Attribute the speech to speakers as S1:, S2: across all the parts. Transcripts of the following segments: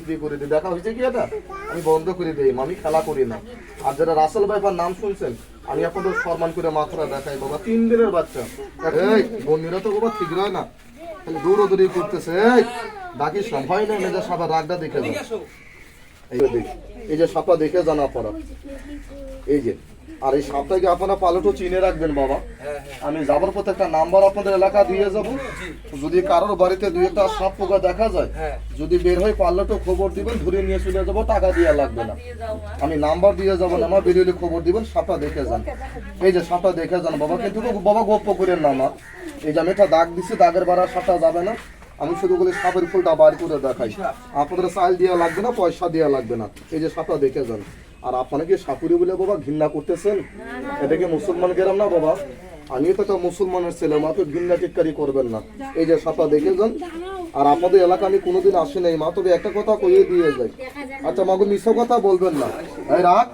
S1: বিক্রি করে দিই দেখা হয়েছে কি এটা? আমি বন্ধ করে দিই, আমি খেলা করি না। আর যারা রাসেল ভাইপার নাম শুনছেন, আমি আপনাদের সম্মান করে মাথাটা দেখাই, বাবা, তিন দিনের বাচ্চা। এই, বন্ধুরা তো বাবা ঠিক রয় না? খালি দৌড়োদৌড়ি করতেছে বাকি সম্ভব নেই মেজা সাদা, রাগটা দেখে যান এই যে সাপটা দেখে জানা পড়া এই যে, আর এই সাপটাকে আপনারা পালটো চিনে রাখবেন, বাবা। আমি যাবার পথে একটা নাম্বার আপনাদের এলাকা দিয়ে যাব। যদি কারোর বাড়িতে দুই একটা সাপ পোকা দেখা যায়, যদি বের হয় পাল্লাটো খবর দিবেন, ধরে নিয়ে চলে যাব, টাকা দিয়ে লাগবে না। আমি নাম্বার দিয়ে যাব, না আমার বেরিয়ে খবর দিবেন, সাপটা দেখে যান। এই যে সাপটা দেখে যান, বাবা, কিন্তু বাবা, গপ্প করেন না আমার এই যে আমি একটা দাগ দিচ্ছি দাগের বাড়া সাপটা যাবে না। আমি শুধু বলি সাপের ফুলটা বার করে দেখাই। আপনাদের চাল দেওয়া লাগবে না, পয়সা দেওয়া লাগবে না। এই যে সাপটা দেখে যান। আর আপনারা কি সাপুরি বলে বাবা ঘৃণা করতেছেন? এটা কি মুসলমান গেরাম না বাবা? আমি তো একটা মুসলমানের ছেলে, মা তো ঘৃণা টিটকারি করবেন না। এই যে সাপটা দেখে যান। আর আপনাদের এলাকা আমি কোনোদিন আসি নাই, মা। তবে একটা কথা কইয়ে দিয়ে যাই। আচ্ছা মাগো, মিথ্যা কথা বলবেন না। এই রাখ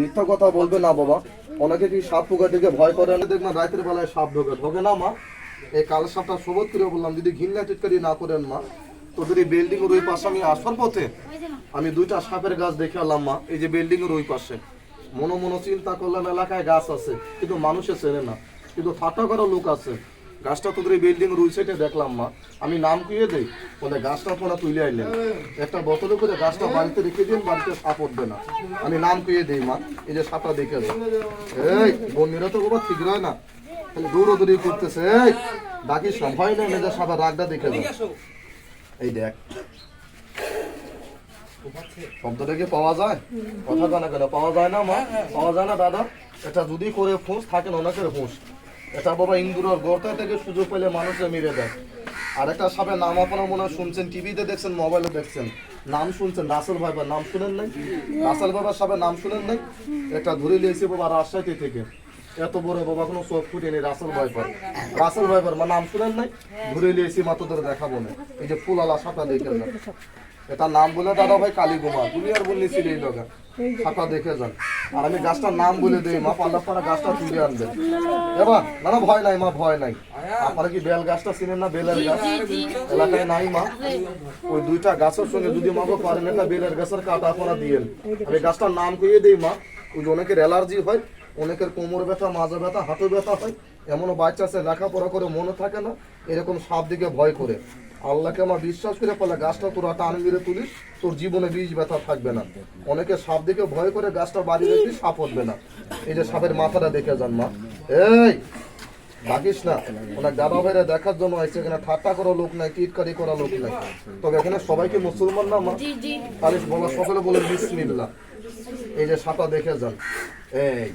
S1: মিথ্যা কথা বলবে না বাবা। অনেকে কি সাপ পোকা থেকে ভয় করে না? দেখবেন রাতের বেলায় সাপ ঢোকে। ঢোকে না, মা? এই কাল সাপটা সবত করে বললাম, যদি ঘিন্না টিটকারি না করেন মা, তো যদি বিল্ডিং এর ওই পাশে আমি আসার পথে আমি দুইটা সাপের গাছ দেখে এলাম মা, এই যে বিল্ডিং এর ওই পাশে। মনো মনো চিন্তা করলাম, এলাকায় গাছ আছে, কিন্তু মানুষে চেনে না, কিন্তু ফাটা করা লোক আছে। গাছটা তোদের বিল্ডিং এর ওই সাইডে দেখলাম মা, আমি নাম কুয়ে দেই, বলে গাছটা আপনারা তুলে আইলেন। একটা বোতলে করে গাছটা বাড়িতে রেখে দিন, বাড়িতে সাপ উঠবে না। আমি নাম কুয়ে দেই মা, এই যে সাপটা দেখে এই বন্যিরা তো বাবা ঠিক রয় না। খালি দৌড়োদৌড়ি করতেছে বাকি সম্ভব নেই মেজা সাপের রাগটা দেখে এই দেখ। শব্দটা কি পাওয়া যায়? কথা জানা কেন পাওয়া যায় না, মা? পাওয়া যায় না, দাদা? এটা যদি করে ফুঁস থাকেন অনেকের ফুঁস। এটা বাবা ইন্দুরের গর্ত থেকে সুযোগ পেলে মানুষে মেরে দেয়। আর একটা সাপের নাম আপনার মনে হয় শুনছেন, টিভিতে দেখছেন, মোবাইলে দেখছেন। নাম শুনছেন, রাসেল ভাইবার নাম শুনেন নাই? রাসেল ভাইবার সাপের নাম শুনেন নাই? একটা ধরে নিয়েছে বাবা রাজশাহী থেকে। এত বড় বাবা, কোনো চোখ ফুটেনি রাসেল ভাইপার। রাসেল ভাইপার মানে নাম শুনেন নাই? ঘুরে নিয়েছি মাত্র ধরে দেখাবো না। এই যে ফুলালা সাপটা দেখে যান এটা নাম বলে দাদা ভাই কালীকুমা তুমি আর বললেছিল এই লোক সাপটা দেখে যান। আর আমি গাছটার নাম বলে দিই, মা পাল্লা পাড়া গাছটা তুলে আনবেন এবার, না না, ভয় নাই, মা, ভয় নাই। আপনারা কি বেল গাছটা চিনেন না? বেলের গাছ। এলাকায় নাই, মা। ওই দুইটা গাছের সঙ্গে যদি মাগো পারেন একটা বেলের গাছের কাটা আপনারা দিয়েন আমি গাছটার নাম কইয়ে দিই, মা। ওই অনেকের অ্যালার্জি হয় অনেকের কোমর ব্যথা মাজা ব্যথা হাঁটু ব্যথা হয়। এমনও বাচ্চা আছে, লেখাপড়া করে মনে থাকে না, এরকম সাপ দিকে ভয় করে। আল্লাহকে আমার বিশ্বাস করে ফলে গাছটা তোরা টান মেরে তুলিস, তোর জীবনে বীজ ব্যথা থাকবে না। অনেকে সাপ দিকে ভয় করে, গাছটা বাড়ি রেখে সাপ উঠবে না। এই যে সাপের মাথাটা দেখে যান মা। এই! ডাকিস না। অনেক দাদা ভাইরা দেখার জন্য আসছে এখানে ঠাট্টা করা লোক নাই টিটকারি করা লোক নাই। তবে এখানে সবাইকে মুসলমান না তাহলে বলা সকলে বলে বিসমিল্লাহ। এই যে সাপটা দেখে যান। এই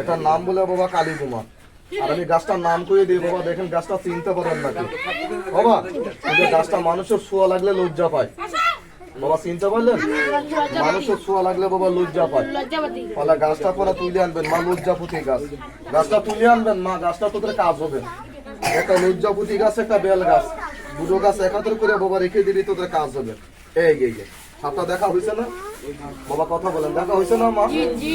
S1: এটার নাম বলে বাবা কালী কুমার আর আমি গাছটার নাম করে দিই বাবা দেখেন গাছটা চিনতে পারেন নাকি। বাবা গাছটা মানুষের ছোঁয়া লাগলে লজ্জা পায়। বাবা চিনতে পারলেন? মানুষের ছোঁয়া লাগলে বাবা লজ্জা পায়
S2: লজ্জাপতি
S1: গাছটা পরে তুলে আনবেন মা লজ্জাপতি গাছ। গাছটা তুলে আনবেন মা গাছটা তোদের কাজ হবে। একটা লজ্জাপতি গাছ একটা বেল গাছ। দুটো গাছ একাত্তর করে বাবা রেখে দিবি তোদের কাজ হবে। এই এই এই। সাপটা দেখা হয়েছে না? বাবা কথা বলেন দেখা হয়েছে না মা?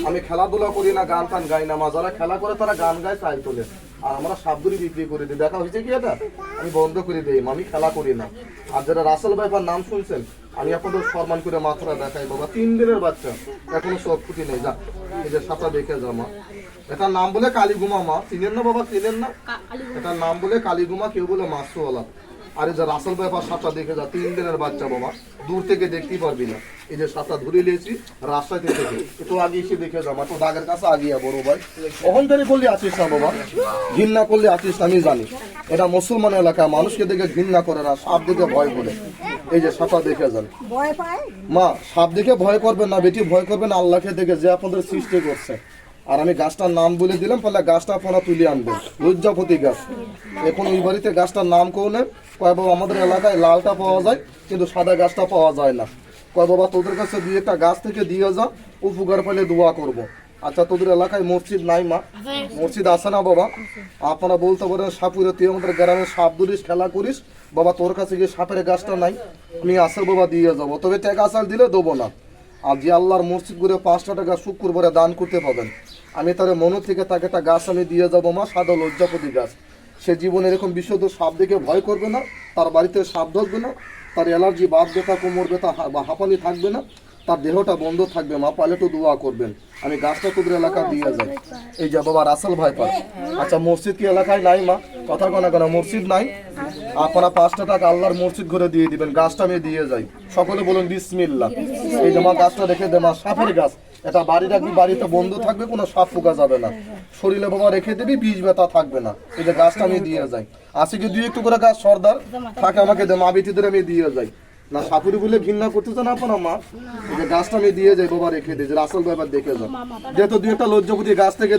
S1: আমি খেলাধুলা করি না গান টান গাই না মা। যারা খেলা করে তারা গান গায় চাই তোলে। আর আমরা সাবদুরি বিক্রি করে দিই। দেখা হয়েছে কি এটা? আমি বন্ধ করে দিই আমি খেলা করি না। আর যারা রাসেল ভাইপার নাম শুনছেন আমি আপনাদের সম্মান করে মাথাটা দেখাই বাবা। তিন দিনের বাচ্চা। এখনও সব ফুটি নেই যা। এই যে সাঁতার দেখে যা মা। এটার নাম বলে কালীগুমা মা। চিনেন না বাবা? চিনেন না? এটার নাম বলে কালীগুমা কেউ বলে মাসওয়ালা আরে যা রাসেল ব্যাপার সাপটা দেখে যা তিন দিনের বাচ্চা বাবা। দূর থেকে দেখতেই পারবি না। এই যে সাপটা ধরে নিয়েছি রাস্তায় থেকে। একটু আগে এসে দেখে যা তো দাগের কাছে আগিয়া বড় ভাই। অহংকারী করলে আছিস না বাবা ঘৃণা করলে আছিস আমি জানি। এটা মুসলমান এলাকা মানুষকে দেখে ঘৃণা করে না সাপ দেখে ভয় করে। এই যে সাপটা দেখে যান। মা সাপ দেখে ভয় করবেন না বেটি ভয় করবেন আল্লাহকে দেখে যে আপনাদের সৃষ্টি করছে। আর আমি গাছটার নাম বলে দিলাম, তাহলে গাছটা আপনারা তুলে আনবেন। লজ্জাপতি গাছ। এখন ওই বাড়িতে গাছটার নাম কোনে কয় বাবা, আমাদের এলাকায় লালটা পাওয়া যায়, কিন্তু সাদা গাছটা পাওয়া যায় না। কয় বাবা, তোদের কাছে দিয়ে একটা গাছ থেকে দিয়ে যা, উপকার পেলে দোয়া করব। আচ্ছা তোদের এলাকায় মসজিদ নাই মা। মসজিদ আছে না বাবা? আপনারা বলতে পারেন, সাপুরে তুই আমাদের গ্রামে সাপ ধরিস, খেলা করিস, বাবা, তোর কাছে গিয়ে সাপের গাছটা নাই? আমি আসল বাবা, দিয়ে যাব। তবে টাকা আসাল দিলে দেবো না। আর যে আল্লাহর মসজিদ করে পাঁচটা টাকা শুক্রবারে দান করতে পাবেন আমি তার মন থেকে তাকে একটা গাছ আমি দিয়ে যাব মা, সাদা লজ্জাপতি গাছ। সে জীবনে এরকম বিশুদ্ধ সাপ দেখে ভয় করবে না, তার বাড়িতে সাপ ধরবে না, তার অ্যালার্জি বাদ ব্যথা, কোমর ব্যথা বা হাঁপানি থাকবে না, তার দেহটা বন্ধ থাকবে। মা পালে তো দোয়া করবেন। আমি গাছটা কুদুর এলাকা দিয়ে যাই। এই যে বাবা রাসেল ভাই পার। আচ্ছা মসজিদ কি এলাকায় নাই মা? কথা কোনা কেন মসজিদ নাই। আপনারা পাঁচটা টাকা আল্লাহর মসজিদ ঘুরে দিয়ে দিবেন, গাছটা আমি দিয়ে যাই। সকলে বলুন, বিসমিল্লাহ। এই যে মা গাছটা রেখে দে, মা সাপের গাছ। এটা বাড়ি রাখবি, বাড়িতে বন্ধ থাকবে, কোনো সাপ ফুকা যাবে না। শরীরে বাবা রেখে দিবি বীজ ব্যথা থাকবে না। এই যে গাছটা আমি দিয়ে যাই। আসি কি দুই একটু করে গাছ সর্দার, থাকে আমাকে দে, মা আমি দিয়ে যাই। না বলে ঘৃণা করতেছে না আপনার মা? যে গাছটা আমি দিয়ে যাই, বাবা রেখে যে ব্যাপার দেখে যাও। যেত দুই একটা গাছ থেকে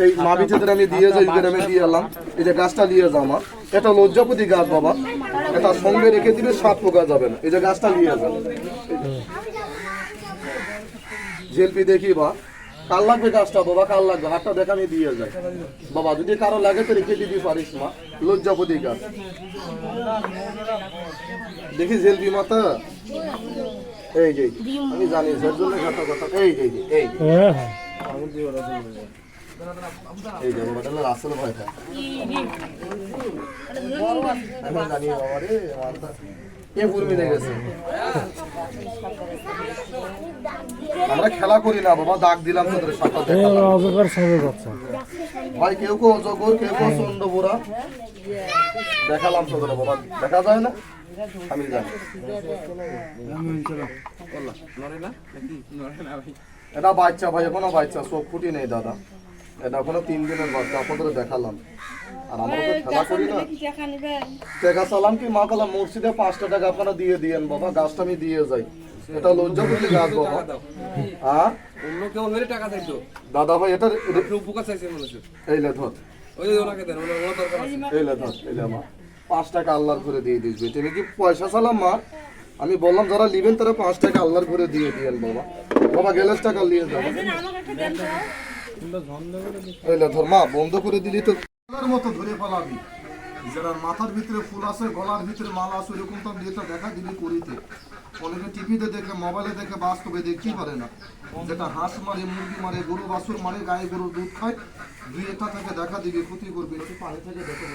S1: এই- মা বিচেদের আমি দিয়ে যাই আমি দিয়ে এলাম। এই যে গাছটা যাও মা। এটা লজ্জাপতি গাছ, বাবা। এটা সঙ্গে রেখে দিলে সাপ পোকা যাবে না। এই যে গাছটা নিয়ে যাও। জেলপি দেখি বা কাল লাগবে গাছটা বাবা কাল লাগবে? হাতটা দেখা আমি দিয়ে যাই। বাবা যদি কারও লাগে তো রেখে দিবি পারিস মা লজ্জাপতি গাছ দেখি জেলপি মাতা এই যে আমি জানি এর জন্য ঘাটা কথা। এই যে এই এই যে। এই যে বাবা তাহলে রাসেল ভয়টা আমি জানি বাবা রে গেছে আমরা খেলা করি না বাবা দাগ দিলাম তোদের সাথে
S2: অজগর সবে বাচ্চা
S1: ভাই কেউ কেউ অজগর কেউ কেউ চন্দ্রবোরা দেখালাম তোদের বাবা দেখা যায় না? আমি জানি। এটা বাচ্চা ভাই এখনও বাচ্চা চোখ ফুটি নেই দাদা। এটা এখনও তিন দিনের বাচ্চা আপনাদের দেখালাম। আর আমরা তো খেলা করি না। টাকা সালাম কি মা কালাম মসজিদে পাঁচটা টাকা আপনারা দিয়ে দিয়েন বাবা গাছটা আমি দিয়ে যাই। এটা লজ্জা করলে গাছ বাবা হ্যাঁ
S3: অন্য কেউ হলে টাকা চাইতো।
S1: দাদা ভাই এটা
S3: উপকার চাইছেন মনে হচ্ছে
S1: এই লে ধর।
S3: ওই যে ওনাকে দেন ওনার ওনার দরকার
S1: এই লে ধর এই লে মা পাঁচ টাকা আল্লাহর করে দিয়ে দিস তুমি কি পয়সা চালাম মা? আমি বললাম যারা নিবেন তারা পাঁচ টাকা আল্লাহর করে দিয়ে দিয়েন বাবা। বাবা গ্যালাস টাকা নিয়ে যাব। এই লে ধর মা বন্ধ করে দিলি তো। মতো ধরে ফেলাবি। যারা মাথার ভিতরে ফুল আছে, গলার ভিতরে মাল আছে এরকম তো বিয়েটা দেখা দিবি করিতে। অনেকে টিভিতে দেখে মোবাইলে দেখে, বাস্তবে দেখতেই পারে না। যেটা হাঁস মারে, মুরগি মারে, গরু, বাছুর মারে, গায়ে গরুর দুধ খায়, দুই এটা থেকে দেখা দিবি, ক্ষতি করবি। পানি থেকে দেখে